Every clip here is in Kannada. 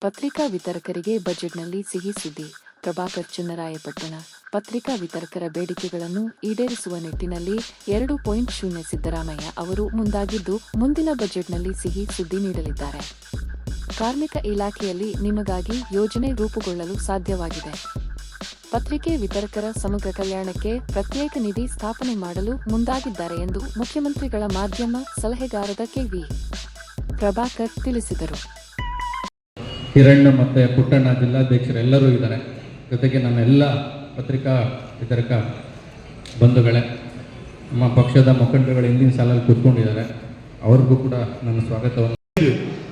ಪತ್ರಿಕಾ ವಿತರಕರಿಗೆ ಬಜೆಟ್ನಲ್ಲಿ ಸಿಹಿ ಸುದ್ದಿ. ಪ್ರಭಾಕರ್ ಚನ್ನರಾಯಪಟ್ಟಣ, ಪತ್ರಿಕಾ ವಿತರಕರ ಬೇಡಿಕೆಗಳನ್ನು ಈಡೇರಿಸುವ ನಿಟ್ಟಿನಲ್ಲಿ ಎರಡು ಪಾಯಿಂಟ್ ಶೂನ್ಯ ಸಿದ್ದರಾಮಯ್ಯ ಅವರು ಮುಂದಾಗಿದ್ದು, ಮುಂದಿನ ಬಜೆಟ್ನಲ್ಲಿ ಸಿಹಿ ಸುದ್ದಿ ನೀಡಲಿದ್ದಾರೆ. ಕಾರ್ಮಿಕ ಇಲಾಖೆಯಲ್ಲಿ ನಿಮಗಾಗಿ ಯೋಜನೆ ರೂಪುಗೊಳ್ಳಲು ಸಾಧ್ಯವಾಗಿದೆ. ಪತ್ರಿಕೆ ವಿತರಕರ ಸಮಗ್ರ ಕಲ್ಯಾಣಕ್ಕೆ ಪ್ರತ್ಯೇಕ ನಿಧಿ ಸ್ಥಾಪನೆ ಮಾಡಲು ಮುಂದಾಗಿದ್ದಾರೆ ಎಂದು ಮುಖ್ಯಮಂತ್ರಿಗಳ ಮಾಧ್ಯಮ ಸಲಹೆಗಾರದ ಕೆವಿ ಪ್ರಭಾಕರ್ ತಿಳಿಸಿದರು. ಹಿರಣ್ಣ ಮತ್ತು ಪುಟ್ಟಣ್ಣ ಜಿಲ್ಲಾಧ್ಯಕ್ಷರೆಲ್ಲರೂ ಇದ್ದಾರೆ. ಜೊತೆಗೆ ನನ್ನ ಎಲ್ಲ ಪತ್ರಿಕಾ ವಿತರಕ ಬಂಧುಗಳೇ, ನಮ್ಮ ಪಕ್ಷದ ಮುಖಂಡರುಗಳು ಹಿಂದಿನ ಸಾಲಲ್ಲಿ ಕೂತ್ಕೊಂಡಿದ್ದಾರೆ. ಅವ್ರಿಗೂ ಕೂಡ ನನ್ನ ಸ್ವಾಗತವನ್ನು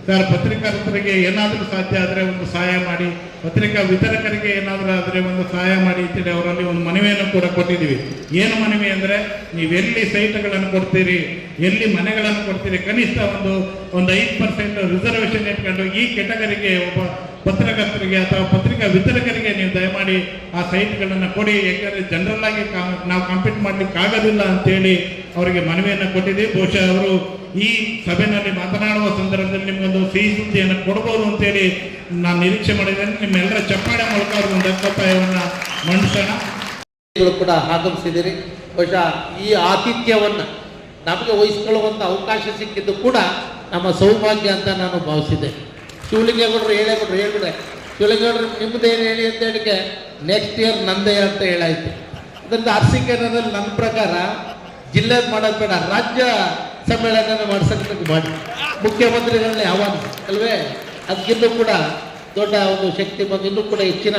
ಸರ್ ಪತ್ರಿಕಾರ್ತರಿಗೆ ಏನಾದರೂ ಸಾಧ್ಯ ಆದರೆ ಒಂದು ಸಹಾಯ ಮಾಡಿ, ಪತ್ರಿಕಾ ವಿತರಕರಿಗೆ ಏನಾದರೂ ಆದರೆ ಒಂದು ಸಹಾಯ ಮಾಡಿ ಅಂತೇಳಿ ಅವರಲ್ಲಿ ಒಂದು ಮನವಿಯನ್ನು ಕೂಡ ಕೊಟ್ಟಿದ್ದೀವಿ. ಏನು ಮನವಿ ಅಂದರೆ, ನೀವು ಎಲ್ಲಿ ಸೈಟ್ಗಳನ್ನು ಕೊಡ್ತೀರಿ, ಎಲ್ಲಿ ಮನೆಗಳನ್ನು ಕೊಡ್ತೀರಿ, ಕನಿಷ್ಠ ಒಂದು ಒಂದು ಐದು ಪರ್ಸೆಂಟ್ ರಿಸರ್ವೇಷನ್ ಇಟ್ಕೊಂಡು ಈ ಕೆಟಗರಿಗೆ ಒಬ್ಬ ಪತ್ರಕರ್ತರಿಗೆ ಅಥವಾ ಪತ್ರಿಕಾ ವಿತರಕರಿಗೆ ನೀವು ದಯಮಾಡಿ ಆ ಸೈಟ್ಗಳನ್ನು ಕೊಡಿ. ಯಾಕೆಂದರೆ ಜನರಲ್ ಆಗಿ ನಾವು ಕಂಪೀಟ್ ಮಾಡಲಿಕ್ಕೆ ಆಗೋದಿಲ್ಲ ಅಂತೇಳಿ ಅವರಿಗೆ ಮನವಿಯನ್ನು ಕೊಟ್ಟಿದ್ದೀವಿ. ಬಹುಶಃ ಅವರು ಈ ಸಭೆಯಲ್ಲಿ ಮಾತನಾಡುವ ಸಿಹಿ ಸುದ್ದಿಯನ್ನು ಕೊಡ್ಬೋದು ಅಂತೇಳಿ ನಾನು ನಿರೀಕ್ಷೆ ಮಾಡಿದ್ದೇನೆ. ನಿಮ್ಮೆಲ್ಲರ ಚಪ್ಪಾಳೆ ಮೂಲಕ ಅವ್ರಿಗೆ ಒಂದು ಅಕ್ಕಪಾಯವನ್ನು ಮಂಡಿಸೋಣ. ಕೂಡ ಆಗಮಿಸಿದ್ದೀರಿ ಬಹುಶಃ ಈ ಆತಿಥ್ಯವನ್ನು ನಮಗೆ ವಹಿಸ್ಕೊಳ್ಳುವಂಥ ಅವಕಾಶ ಸಿಕ್ಕಿದ್ದು ಕೂಡ ನಮ್ಮ ಸೌಭಾಗ್ಯ ಅಂತ ನಾನು ಭಾವಿಸಿದ್ದೆ. ಶಿವಲಿಂಗೇಗೌಡರು ಹೇಳೇಗೌಡರು ಹೇಳ್ಬಿಡೆ ಶಿವಲಿಂಗೇಗೌಡರು ನಿಮ್ಮದೇನು ಹೇಳಿ ಅಂತ ಹೇಳಿಕೆ ನೆಕ್ಸ್ಟ್ ಇಯರ್ ನಂದೇ ಅಂತ ಹೇಳಾಯ್ತು. ಅದರಿಂದ ಅರಸಿಕೆನಲ್ಲಿ ನನ್ನ ಪ್ರಕಾರ ಜಿಲ್ಲೆ ಮಾಡೋದು ಬೇಡ, ರಾಜ್ಯ ಸಮ್ಮೇಳನ ಮಾಡ್ಸಕ್ಕೆ ಮಾಡಿ. ಮುಖ್ಯಮಂತ್ರಿಗಳನ್ನೇ ಆಹ್ವಾನಿಸಿ ಅಲ್ವೇ? ಅದಕ್ಕಿಂತ ಕೂಡ ದೊಡ್ಡ ಒಂದು ಶಕ್ತಿ ಬಂದು ಇನ್ನೂ ಕೂಡ ಹೆಚ್ಚಿನ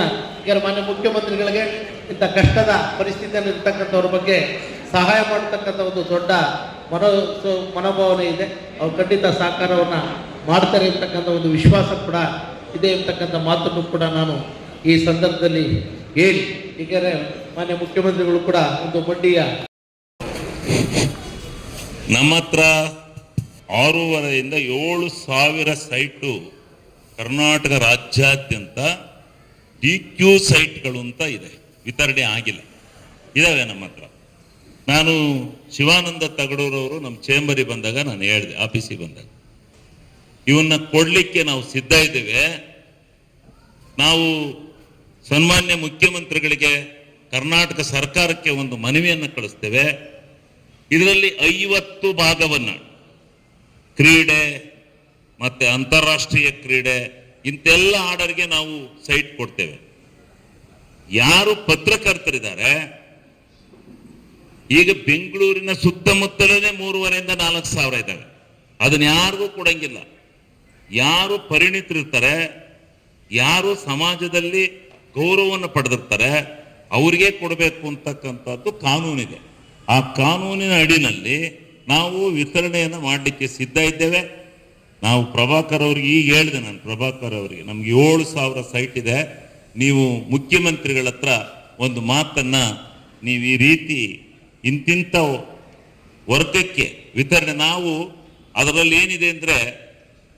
ಮಾನ್ಯ ಮುಖ್ಯಮಂತ್ರಿಗಳಿಗೆ ಇಂಥ ಕಷ್ಟದ ಪರಿಸ್ಥಿತಿಯಲ್ಲಿ ಇರ್ತಕ್ಕಂಥವ್ರ ಬಗ್ಗೆ ಸಹಾಯ ಮಾಡತಕ್ಕಂಥ ಒಂದು ದೊಡ್ಡ ಮನೋ ಮನೋಭಾವನೆ ಇದೆ. ಅವ್ರು ಖಂಡಿತ ಸಹಕಾರವನ್ನು ಮಾಡ್ತಾರೆ ಇರ್ತಕ್ಕಂಥ ಒಂದು ವಿಶ್ವಾಸ ಕೂಡ ಇದೆ ಇರ್ತಕ್ಕಂಥ ಮಾತನ್ನು ಕೂಡ ನಾನು ಈ ಸಂದರ್ಭದಲ್ಲಿ ಹೇಳಿ. ಈಗ ಮಾನ್ಯ ಮುಖ್ಯಮಂತ್ರಿಗಳು ಕೂಡ ಒಂದು ಮಂಡಿಯ ನಮ್ಮ ಹತ್ರ ಆರೂವರೆಯಿಂದ ಏಳು ಸಾವಿರ ಸೈಟು ಕರ್ನಾಟಕ ರಾಜ್ಯಾದ್ಯಂತ ಡಿ ಕ್ಯೂ ಸೈಟ್ಗಳು ಅಂತ ಇದೆ. ವಿತರಣೆ ಆಗಿಲ್ಲ. ಇದಾವೆ ನಮ್ಮ ಹತ್ರ. ನಾನು ಶಿವಾನಂದ ತಗಡೂರವರು ನಮ್ಮ ಚೇಂಬರಿಗೆ ಬಂದಾಗ ನಾನು ಹೇಳಿದೆ, ಆಫೀಸಿಗೆ ಬಂದಾಗ. ಇವನ್ನ ಕೊಡ್ಲಿಕ್ಕೆ ನಾವು ಸಿದ್ಧ ಇದ್ದೇವೆ. ನಾವು ಸನ್ಮಾನ್ಯ ಮುಖ್ಯಮಂತ್ರಿಗಳಿಗೆ ಕರ್ನಾಟಕ ಸರ್ಕಾರಕ್ಕೆ ಒಂದು ಮನವಿಯನ್ನು ಕಳಿಸ್ತೇವೆ. ಇದರಲ್ಲಿ ಐವತ್ತು ಭಾಗವನ್ನು ಕ್ರೀಡೆ ಮತ್ತೆ ಅಂತಾರಾಷ್ಟ್ರೀಯ ಕ್ರೀಡೆ ಇಂತೆಲ್ಲ ಆರ್ಡರ್ಗೆ ನಾವು ಸೈಟ್ ಕೊಡ್ತೇವೆ. ಯಾರು ಪತ್ರಕರ್ತರಿದ್ದಾರೆ, ಈಗ ಬೆಂಗಳೂರಿನ ಸುತ್ತಮುತ್ತಲೇ ಮೂರುವರೆಯಿಂದ ನಾಲ್ಕು ಸಾವಿರ ಇದ್ದಾವೆ. ಅದನ್ನ ಯಾರಿಗೂ ಕೊಡಂಗಿಲ್ಲ. ಯಾರು ಪರಿಣಿತರಿರ್ತಾರೆ, ಯಾರು ಸಮಾಜದಲ್ಲಿ ಗೌರವವನ್ನು ಪಡೆದಿರ್ತಾರೆ, ಅವರಿಗೆ ಕೊಡಬೇಕು ಅಂತಕ್ಕಂಥದ್ದು ಕಾನೂನಿದೆ. ಆ ಕಾನೂನಿನ ಅಡಿನಲ್ಲಿ ನಾವು ವಿತರಣೆಯನ್ನು ಮಾಡಲಿಕ್ಕೆ ಸಿದ್ಧ ಇದ್ದೇವೆ. ನಾವು ಪ್ರಭಾಕರ್ ಅವ್ರಿಗೆ ಈಗ ಹೇಳಿದೆ ನಾನು, ಪ್ರಭಾಕರ್ ಅವರಿಗೆ, ನಮ್ಗೆ ಏಳು ಸಾವಿರ ಸೈಟ್ ಇದೆ. ನೀವು ಮುಖ್ಯಮಂತ್ರಿಗಳ ಹತ್ರ ಒಂದು ಮಾತನ್ನ ನೀವು ಈ ರೀತಿ ಇಂತಿಂತ ವರ್ಗಕ್ಕೆ ವಿತರಣೆ, ನಾವು ಅದರಲ್ಲಿ ಏನಿದೆ ಅಂದ್ರೆ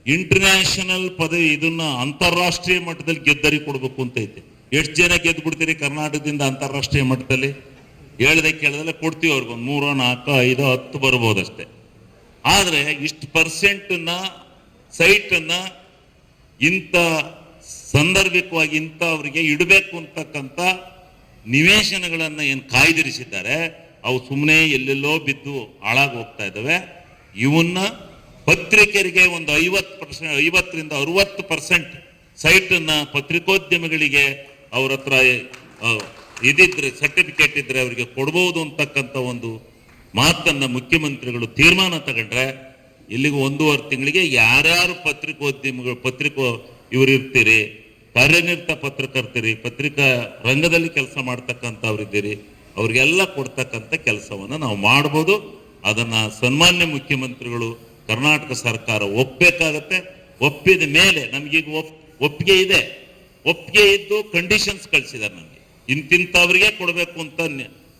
ಇಂಟರ್ನ್ಯಾಷನಲ್ ಪದವಿ, ಇದನ್ನ ಅಂತಾರಾಷ್ಟ್ರೀಯ ಮಟ್ಟದಲ್ಲಿ ಗೆದ್ದರಿ ಕೊಡಬೇಕು ಅಂತ ಐತೆ. ಎಷ್ಟು ಜನ ಗೆದ್ದು ಬಿಡ್ತೀರಿ ಕರ್ನಾಟಕದಿಂದ ಅಂತಾರಾಷ್ಟ್ರೀಯ ಮಟ್ಟದಲ್ಲಿ? ಹೇಳ್ದೆ ಕೇಳದಲ್ಲ ಕೊಡ್ತೀವಿ ಅವ್ರಿಗೆ ಒಂದು ಮೂರೋ, ನಾಲ್ಕು, ಐದು, ಹತ್ತು ಬರ್ಬೋದಷ್ಟೆ. ಆದರೆ ಇಷ್ಟು ಪರ್ಸೆಂಟನ್ನ ಸೈಟನ್ನ ಇಂಥ ಸಂದರ್ಭಿಕವಾಗಿ ಅವರಿಗೆ ಇಡಬೇಕು ಅಂತಕ್ಕಂಥ ನಿವೇಶನಗಳನ್ನು ಏನು ಕಾಯ್ದಿರಿಸಿದ್ದಾರೆ, ಅವು ಸುಮ್ಮನೆ ಎಲ್ಲೆಲ್ಲೋ ಬಿದ್ದು ಹಾಳಾಗಿ ಹೋಗ್ತಾ ಇದ್ದಾವೆ. ಇವನ್ನ ಪತ್ರಿಕೆಯರಿಗೆ ಒಂದು ಐವತ್ತು ಪರ್ಸೆಂಟ್ ಐವತ್ತರಿಂದ ಅರುವತ್ತು ಪರ್ಸೆಂಟ್ ಸೈಟನ್ನು ಪತ್ರಿಕೋದ್ಯಮಿಗಳಿಗೆ ಅವ್ರ ಹತ್ರ ಇದಿದ್ರೆ ಸರ್ಟಿಫಿಕೇಟ್ ಇದ್ರೆ ಅವರಿಗೆ ಕೊಡ್ಬೋದು ಅಂತಕ್ಕಂಥ ಒಂದು ಮಾತನ್ನ ಮುಖ್ಯಮಂತ್ರಿಗಳು ತೀರ್ಮಾನ ತಗೊಂಡ್ರೆ, ಇಲ್ಲಿಗೆ ಒಂದೂವರೆ ತಿಂಗಳಿಗೆ ಯಾರ್ಯಾರು ಪತ್ರಿಕೋದ್ಯಮಿಗಳು, ಪತ್ರಿಕೋ ಇವರು ಇರ್ತೀರಿ, ಕಾರ್ಯನಿರತ ಪತ್ರಕರ್ತೀರಿ, ಪತ್ರಿಕಾ ರಂಗದಲ್ಲಿ ಕೆಲಸ ಮಾಡ್ತಕ್ಕಂಥವ್ರಿದ್ದೀರಿ, ಅವ್ರಿಗೆಲ್ಲ ಕೊಡ್ತಕ್ಕಂಥ ಕೆಲಸವನ್ನು ನಾವು ಮಾಡ್ಬೋದು. ಅದನ್ನು ಸನ್ಮಾನ್ಯ ಮುಖ್ಯಮಂತ್ರಿಗಳು ಕರ್ನಾಟಕ ಸರ್ಕಾರ ಒಪ್ಪಬೇಕಾಗತ್ತೆ ಒಪ್ಪಿದ ಮೇಲೆ ನಮಗೀಗ ಒಪ್, ಒಪ್ಪಿಗೆ ಇದೆ. ಒಪ್ಪಿಗೆ ಇದ್ದು ಕಂಡೀಷನ್ಸ್ ಕಳಿಸಿದ್ದಾರೆ ನಮಗೆ. ಇಂತಿಂಥವ್ರಿಗೆ ಕೊಡಬೇಕು ಅಂತ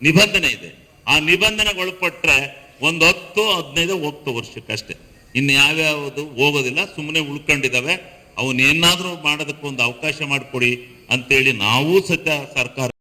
ನಿಬಂಧನೆ ಇದೆ. ಆ ನಿಬಂಧನೆಗೆ ಒಳಪಟ್ಟರೆ ಒಂದು ಹತ್ತು, ಹದಿನೈದು, ಹೋಗ್ತು ವರ್ಷಕ್ಕಷ್ಟೇ. ಇನ್ನು ಯಾವ್ಯಾವುದು ಹೋಗೋದಿಲ್ಲ ಸುಮ್ಮನೆ ಉಳ್ಕೊಂಡಿದ್ದಾವೆ. ಅವನ್ನೇನಾದ್ರೂ ಮಾಡೋದಕ್ಕೆ ಒಂದು ಅವಕಾಶ ಮಾಡಿಕೊಡಿ ಅಂತೇಳಿ ನಾವು ಸಹ ಸರ್ಕಾರ